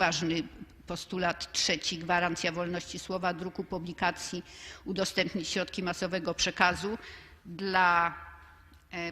ważny postulat trzeci, gwarancja wolności słowa, druku, publikacji, udostępnić środki masowego przekazu. Dla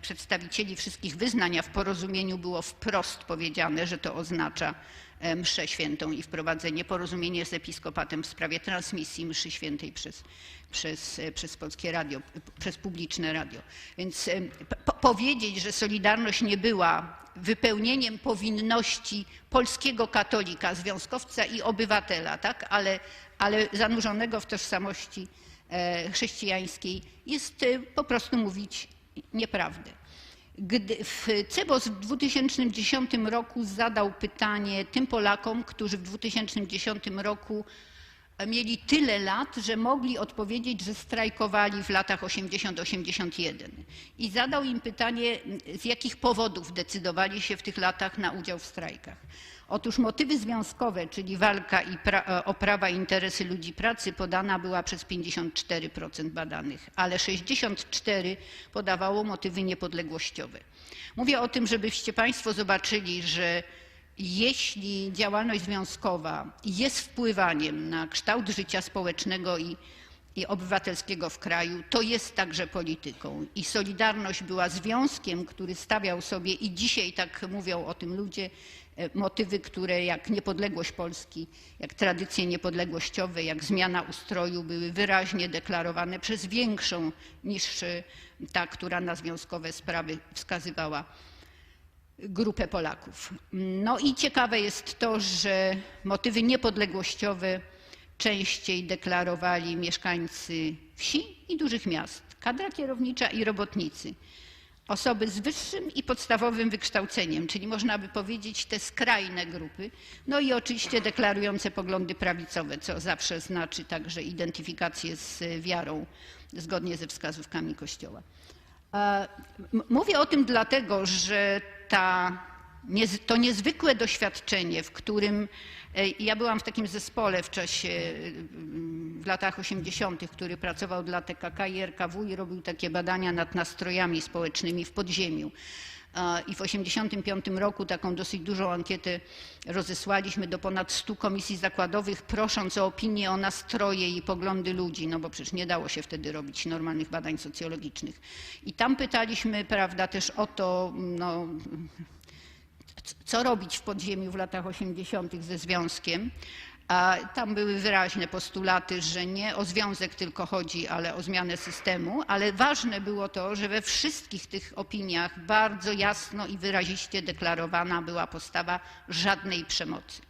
przedstawicieli wszystkich wyznań, a w porozumieniu było wprost powiedziane, że to oznacza e, mszę świętą i wprowadzenie porozumienia z episkopatem w sprawie transmisji mszy świętej przez, przez, e, przez polskie radio, przez publiczne radio. Więc e, po, powiedzieć, że Solidarność nie była wypełnieniem powinności polskiego katolika, związkowca i obywatela, tak? ale, ale zanurzonego w tożsamości e, chrześcijańskiej, jest e, po prostu mówić nieprawdę. Gdy w CEBOS w 2010 roku zadał pytanie tym Polakom, którzy w 2010 roku mieli tyle lat, że mogli odpowiedzieć, że strajkowali w latach 80-81. I zadał im pytanie, z jakich powodów decydowali się w tych latach na udział w strajkach. Otóż motywy związkowe, czyli walka pra o prawa i interesy ludzi pracy podana była przez 54% badanych, ale 64% podawało motywy niepodległościowe. Mówię o tym, żebyście Państwo zobaczyli, że jeśli działalność związkowa jest wpływaniem na kształt życia społecznego i, i, obywatelskiego w kraju, to jest także polityką. I Solidarność była związkiem, który stawiał sobie, i dzisiaj tak mówią o tym ludzie, motywy, które jak niepodległość Polski, jak tradycje niepodległościowe, jak zmiana ustroju były wyraźnie deklarowane przez większą niż ta, która na związkowe sprawy wskazywała grupę Polaków. No i ciekawe jest to, że motywy niepodległościowe częściej deklarowali mieszkańcy wsi i dużych miast, kadra kierownicza i robotnicy. Osoby z wyższym i podstawowym wykształceniem, czyli można by powiedzieć te skrajne grupy, no i oczywiście deklarujące poglądy prawicowe, co zawsze znaczy także identyfikację z wiarą zgodnie ze wskazówkami Kościoła. Mówię o tym dlatego, że ta, to niezwykłe doświadczenie, w którym e, ja byłam w takim zespole w czasie, w latach 80., który pracował dla TKK i RKW i robił takie badania nad nastrojami społecznymi w podziemiu. I w 1985 roku taką dosyć dużą ankietę rozesłaliśmy do ponad 100 komisji zakładowych, prosząc o opinię o nastroje i poglądy ludzi, no bo przecież nie dało się wtedy robić normalnych badań socjologicznych. I tam pytaliśmy, prawda, też o to, no, co robić w podziemiu w latach 80. ze związkiem. A tam były wyraźne postulaty, że nie o związek tylko chodzi, ale o zmianę systemu, ale ważne było to, że we wszystkich tych opiniach bardzo jasno i wyraziście deklarowana była postawa żadnej przemocy.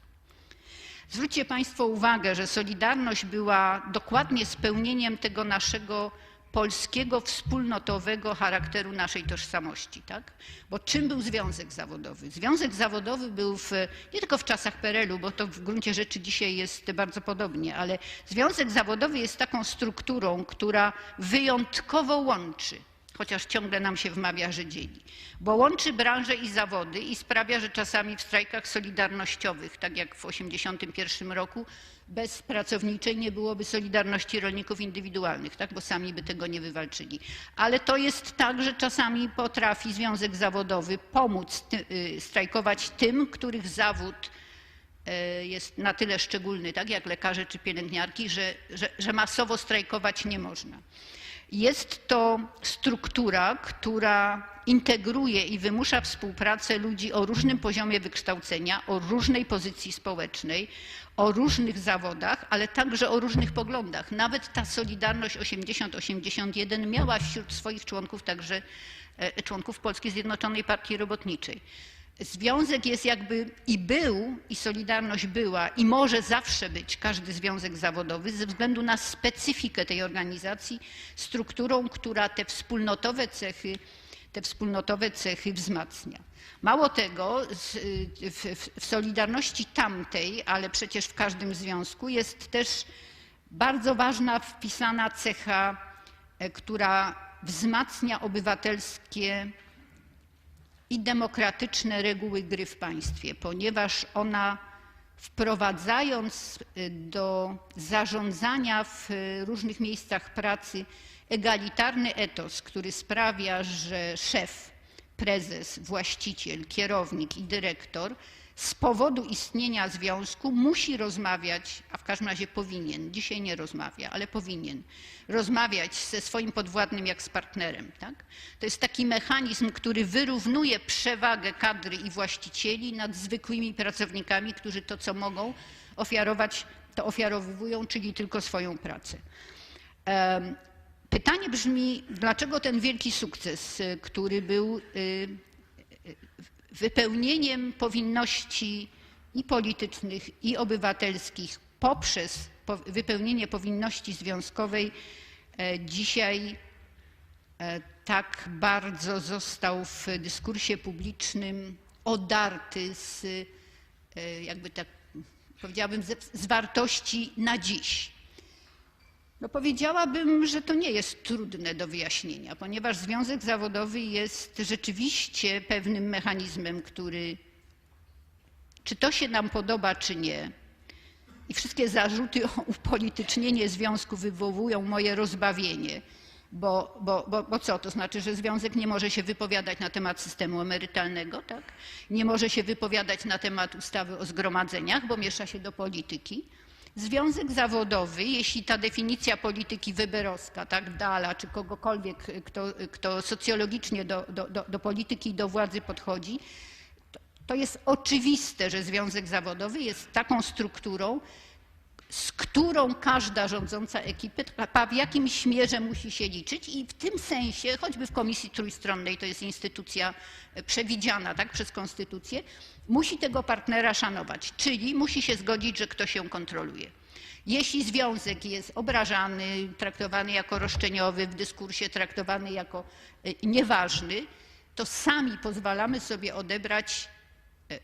Zwróćcie Państwo uwagę, że Solidarność była dokładnie spełnieniem tego naszego polskiego, wspólnotowego charakteru naszej tożsamości. Tak? Bo czym był związek zawodowy? Związek zawodowy był w, nie tylko w czasach PRL-u, bo to w gruncie rzeczy dzisiaj jest bardzo podobnie, ale związek zawodowy jest taką strukturą, która wyjątkowo łączy chociaż ciągle nam się wmawia, że dzieli. Bo łączy branże i zawody i sprawia, że czasami w strajkach solidarnościowych, tak jak w 1981 roku, bez pracowniczej nie byłoby solidarności rolników indywidualnych, tak? bo sami by tego nie wywalczyli. Ale to jest tak, że czasami potrafi związek zawodowy pomóc y, strajkować tym, których zawód y, jest na tyle szczególny, tak jak lekarze czy pielęgniarki, że, że, że masowo strajkować nie można. Jest to struktura, która integruje i wymusza współpracę ludzi o różnym poziomie wykształcenia, o różnej pozycji społecznej, o różnych zawodach, ale także o różnych poglądach. Nawet ta Solidarność 80-81 miała wśród swoich członków także e, członków Polskiej Zjednoczonej Partii Robotniczej. Związek jest jakby i był, i Solidarność była, i może zawsze być każdy związek zawodowy ze względu na specyfikę tej organizacji, strukturą, która te wspólnotowe cechy, te wspólnotowe cechy wzmacnia. Mało tego, w, Solidarności tamtej, ale przecież w każdym związku jest też bardzo ważna wpisana cecha, e, która wzmacnia obywatelskie i demokratyczne reguły gry w państwie, ponieważ ona wprowadzając y, do zarządzania w różnych miejscach pracy egalitarny etos, który sprawia, że szef, prezes, właściciel, kierownik i dyrektor z powodu istnienia związku musi rozmawiać, a w każdym razie powinien, dzisiaj nie rozmawia, ale powinien rozmawiać ze swoim podwładnym jak z partnerem. Tak? To jest taki mechanizm, który wyrównuje przewagę kadry i właścicieli nad zwykłymi pracownikami, którzy to, co mogą ofiarować, to ofiarowują, czyli tylko swoją pracę. Pytanie brzmi, dlaczego ten wielki sukces, y, który był y, wypełnieniem powinności i politycznych, i obywatelskich poprzez po- wypełnienie powinności związkowej e, dzisiaj e, tak bardzo został w dyskursie publicznym odarty z, e, jakby tak powiedziałabym, z wartości na dziś. No powiedziałabym, że to nie jest trudne do wyjaśnienia, ponieważ związek zawodowy jest rzeczywiście pewnym mechanizmem, który, czy to się nam podoba, czy nie, i wszystkie zarzuty o upolitycznienie związku wywołują moje rozbawienie. Bo, bo, bo, bo co, to znaczy, że związek nie może się wypowiadać na temat systemu emerytalnego, tak? Nie może się wypowiadać na temat ustawy o zgromadzeniach, bo miesza się do polityki. Związek zawodowy, jeśli ta definicja polityki weberowska, tak, Dala, czy kogokolwiek, kto, kto socjologicznie do, do, do, do polityki i do władzy podchodzi, to jest oczywiste, że związek zawodowy jest taką strukturą, z którą każda rządząca ekipa w jakimś mierze musi się liczyć i w tym sensie, choćby w Komisji Trójstronnej, to jest instytucja e, przewidziana tak, przez Konstytucję, musi tego partnera szanować, czyli musi się zgodzić, że ktoś ją kontroluje. Jeśli związek jest obrażany, traktowany jako roszczeniowy, w dyskursie traktowany jako e, nieważny, to sami pozwalamy sobie odebrać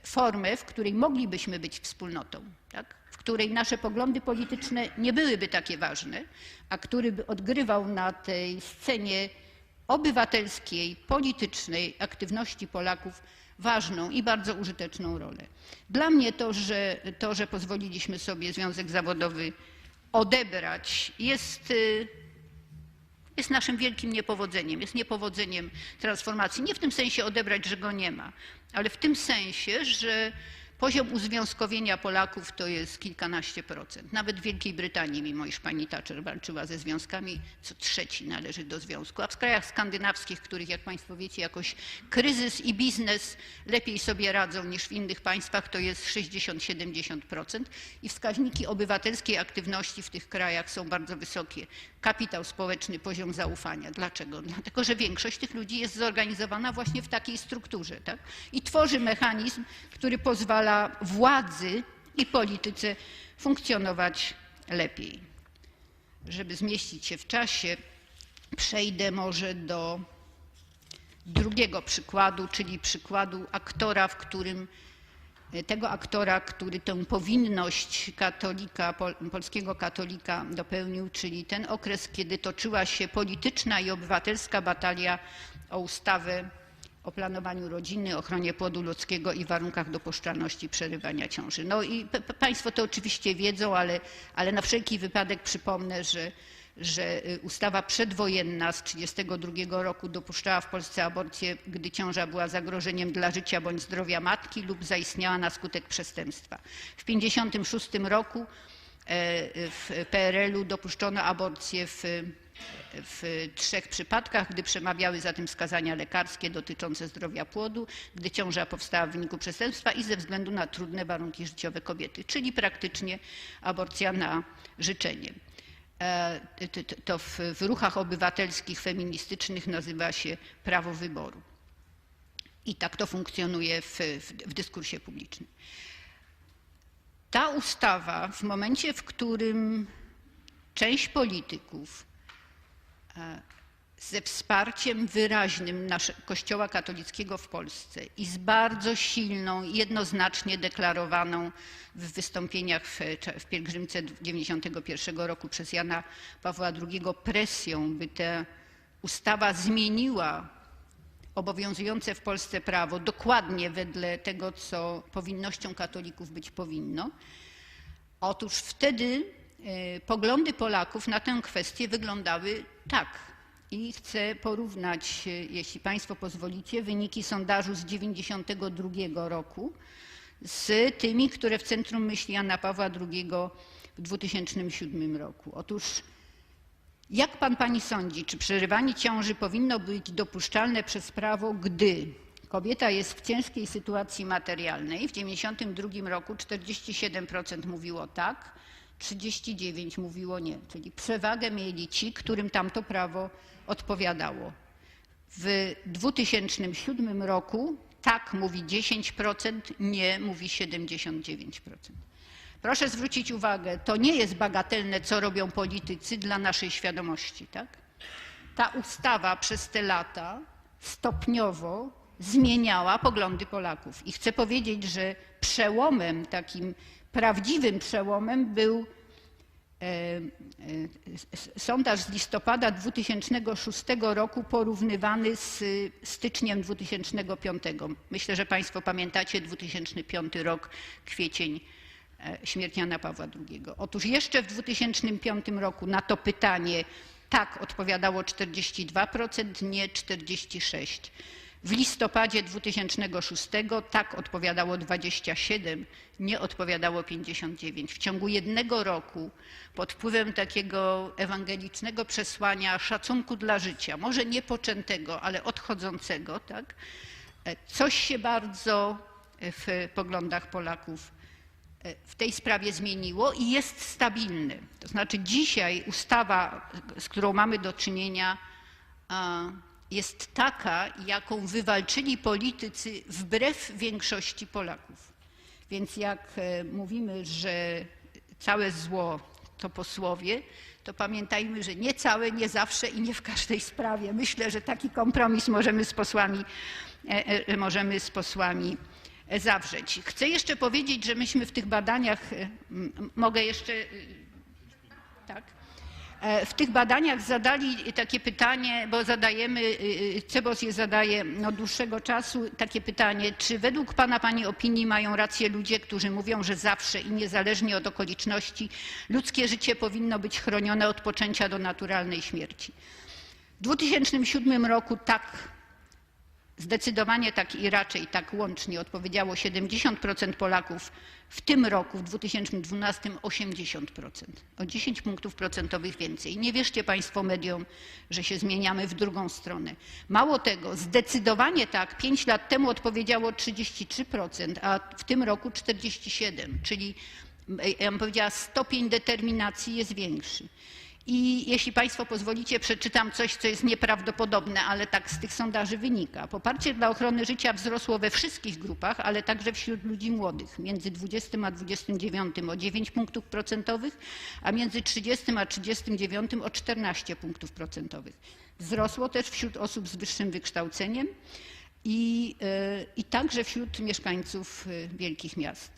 formę, w której moglibyśmy być wspólnotą, tak? w której nasze poglądy polityczne nie byłyby takie ważne, a który by odgrywał na tej scenie obywatelskiej, politycznej aktywności Polaków ważną i bardzo użyteczną rolę. Dla mnie to, że, to, że pozwoliliśmy sobie związek zawodowy odebrać, jest y, jest naszym wielkim niepowodzeniem, jest niepowodzeniem transformacji. Nie w tym sensie odebrać, że go nie ma, ale w tym sensie, że poziom uzwiązkowienia Polaków to jest kilkanaście procent. Nawet w Wielkiej Brytanii, mimo iż pani Thatcher walczyła ze związkami, co trzeci należy do związku. A w krajach skandynawskich, których jak państwo wiecie jakoś kryzys i biznes lepiej sobie radzą niż w innych państwach, to jest 60-70% i wskaźniki obywatelskiej aktywności w tych krajach są bardzo wysokie. Kapitał społeczny, poziom zaufania. Dlaczego? Dlatego, że większość tych ludzi jest zorganizowana właśnie w takiej strukturze tak? i tworzy mechanizm, który pozwala władzy i polityce funkcjonować lepiej. Żeby zmieścić się w czasie, przejdę może do drugiego przykładu, czyli przykładu aktora, w którym tego aktora, który tę powinność katolika, pol, polskiego katolika dopełnił, czyli ten okres, kiedy toczyła się polityczna i obywatelska batalia o ustawę o planowaniu rodziny, ochronie płodu ludzkiego i warunkach dopuszczalności przerywania ciąży. No i Państwo to oczywiście wiedzą, ale, ale na wszelki wypadek przypomnę, że, że y, ustawa przedwojenna z 1932 roku dopuszczała w Polsce aborcję, gdy ciąża była zagrożeniem dla życia bądź zdrowia matki lub zaistniała na skutek przestępstwa. W 1956 roku e, w PRL-u dopuszczono aborcję w, w trzech przypadkach, gdy przemawiały za tym wskazania lekarskie dotyczące zdrowia płodu, gdy ciąża powstała w wyniku przestępstwa i ze względu na trudne warunki życiowe kobiety, czyli praktycznie aborcja na życzenie. E, To w, w ruchach obywatelskich, feministycznych nazywa się prawo wyboru. I tak to funkcjonuje w, w, w dyskursie publicznym. Ta ustawa, w momencie, w którym część polityków ze wsparciem wyraźnym nasze, Kościoła katolickiego w Polsce i z bardzo silną, jednoznacznie deklarowaną w wystąpieniach w, w pielgrzymce 91 roku przez Jana Pawła II presją, by ta ustawa zmieniła obowiązujące w Polsce prawo dokładnie wedle tego, co powinnością katolików być powinno. Otóż wtedy e, poglądy Polaków na tę kwestię wyglądały tak. I chcę porównać, e, jeśli Państwo pozwolicie, wyniki sondażu z 92 roku z tymi, które w centrum myśli Jana Pawła II w 2007 roku. Otóż jak pan pani sądzi, czy przerywanie ciąży powinno być dopuszczalne przez prawo, gdy kobieta jest w ciężkiej sytuacji materialnej? W 1992 roku 47% mówiło tak, 39 mówiło nie, czyli przewagę mieli ci, którym tamto prawo odpowiadało. W 2007 roku tak mówi 10%, nie mówi 79%. Proszę zwrócić uwagę, to nie jest bagatelne, co robią politycy dla naszej świadomości. Tak? Ta ustawa przez te lata stopniowo zmieniała poglądy Polaków. I chcę powiedzieć, że przełomem, takim prawdziwym przełomem był e, e, sondaż z listopada 2006 roku porównywany z styczniem 2005. Myślę, że Państwo pamiętacie 2005 rok, kwiecień, e, śmierć Jana Pawła II. Otóż jeszcze w 2005 roku na to pytanie tak odpowiadało 42%, nie 46%. W listopadzie 2006 tak odpowiadało 27, nie odpowiadało 59. W ciągu jednego roku pod wpływem takiego ewangelicznego przesłania szacunku dla życia, może niepoczętego, ale odchodzącego, tak, e, coś się bardzo w poglądach Polaków e, w tej sprawie zmieniło i jest stabilny. To znaczy dzisiaj ustawa, z którą mamy do czynienia, jest taka, jaką wywalczyli politycy wbrew większości Polaków. Więc jak e, mówimy, że całe zło to posłowie, to pamiętajmy, że nie całe, nie zawsze i nie w każdej sprawie. Myślę, że taki kompromis możemy z posłami, e, e, możemy z posłami zawrzeć. Chcę jeszcze powiedzieć, że myśmy w tych badaniach, mogę jeszcze tak. E, W tych badaniach zadali takie pytanie, bo zadajemy, y, y, CEBOS je zadaje od dłuższego czasu, takie pytanie, czy według Pana, Pani opinii mają rację ludzie, którzy mówią, że zawsze i niezależnie od okoliczności ludzkie życie powinno być chronione od poczęcia do naturalnej śmierci. W 2007 roku tak Zdecydowanie tak i raczej tak łącznie odpowiedziało 70% Polaków, w tym roku, w 2012 80%. O 10 punktów procentowych więcej. Nie wierzcie Państwo mediom, że się zmieniamy w drugą stronę. Mało tego, zdecydowanie tak 5 lat temu odpowiedziało 33%, a w tym roku 47%, czyli ja bym powiedziała stopień determinacji jest większy. I jeśli Państwo pozwolicie, przeczytam coś, co jest nieprawdopodobne, ale tak z tych sondaży wynika. Poparcie dla ochrony życia wzrosło we wszystkich grupach, ale także wśród ludzi młodych. Między 20 a 29 o 9 punktów procentowych, a między 30 a 39 o 14 punktów procentowych. Wzrosło też wśród osób z wyższym wykształceniem i, e, i także wśród mieszkańców e, wielkich miast.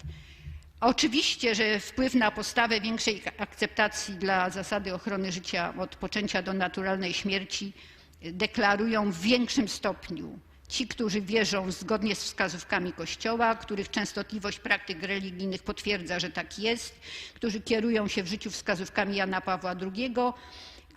Oczywiście, że wpływ na postawę większej akceptacji dla zasady ochrony życia od poczęcia do naturalnej śmierci deklarują w większym stopniu ci, którzy wierzą zgodnie z wskazówkami Kościoła, których częstotliwość praktyk religijnych potwierdza, że tak jest, którzy kierują się w życiu wskazówkami Jana Pawła II,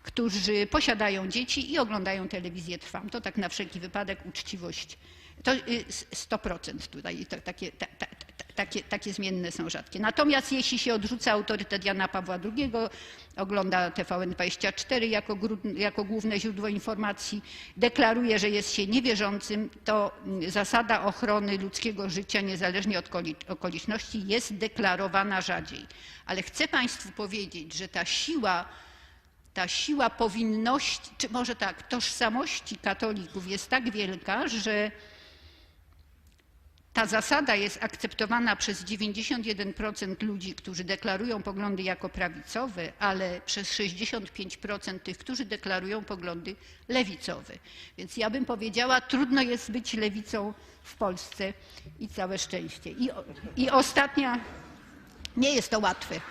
którzy posiadają dzieci i oglądają telewizję Trwam. To tak na wszelki wypadek uczciwość. To y, s- 100% tutaj to, takie, ta, ta, ta, takie, takie zmienne są rzadkie. Natomiast jeśli się odrzuca autorytet Jana Pawła II, ogląda TVN24 jako, jako główne źródło informacji, deklaruje, że jest się niewierzącym, to mm, zasada ochrony ludzkiego życia niezależnie od koli- okoliczności jest deklarowana rzadziej. Ale chcę Państwu powiedzieć, że ta siła ta siła powinności, czy może tak, tożsamości katolików jest tak wielka, że ta zasada jest akceptowana przez 91% ludzi, którzy deklarują poglądy jako prawicowe, ale przez 65% tych, którzy deklarują poglądy lewicowe. Więc ja bym powiedziała, trudno jest być lewicą w Polsce i całe szczęście. I, i ostatnia, nie jest to łatwe.